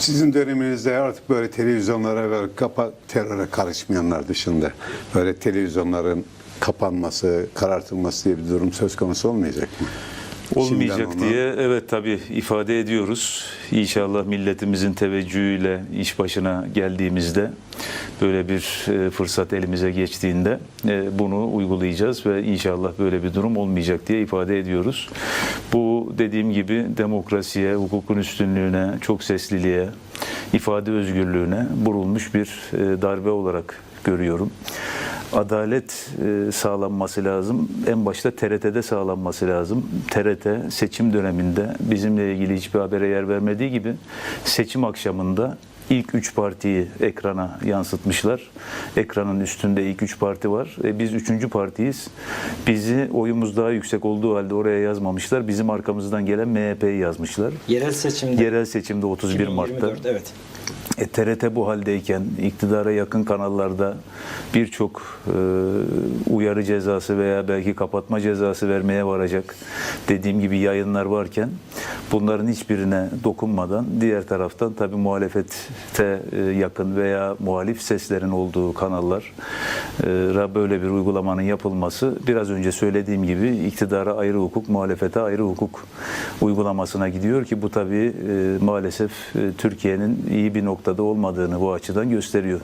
Sizin döneminizde artık böyle televizyonlara ve kapa teröre karışmayanlar dışında böyle televizyonların kapanması, karartılması diye bir durum söz konusu olmayacak mı? Olmayacak ona- diye evet tabii ifade ediyoruz. İnşallah milletimizin teveccühüyle iş başına geldiğimizde böyle bir e, fırsat elimize geçtiğinde e, bunu uygulayacağız ve inşallah böyle bir durum olmayacak diye ifade ediyoruz. Bu dediğim gibi demokrasiye, hukukun üstünlüğüne, çok sesliliğe, ifade özgürlüğüne vurulmuş bir e, darbe olarak görüyorum adalet sağlanması lazım. En başta TRT'de sağlanması lazım. TRT seçim döneminde bizimle ilgili hiçbir habere yer vermediği gibi seçim akşamında ilk üç partiyi ekrana yansıtmışlar. Ekranın üstünde ilk üç parti var. E, biz üçüncü partiyiz. Bizi oyumuz daha yüksek olduğu halde oraya yazmamışlar. Bizim arkamızdan gelen MHP'yi yazmışlar. Yerel seçimde Yerel seçimde 31 Mart'ta. 2024, evet. E, TRT bu haldeyken iktidara yakın kanallarda birçok e, uyarı cezası veya belki kapatma cezası vermeye varacak dediğim gibi yayınlar varken bunların hiçbirine dokunmadan diğer taraftan tabi muhalefete e, yakın veya muhalif seslerin olduğu kanallar e, böyle bir uygulamanın yapılması biraz önce söylediğim gibi iktidara ayrı hukuk, muhalefete ayrı hukuk uygulamasına gidiyor ki bu tabi maalesef e, Türkiye'nin iyi bir noktada olmadığını bu açıdan gösteriyor.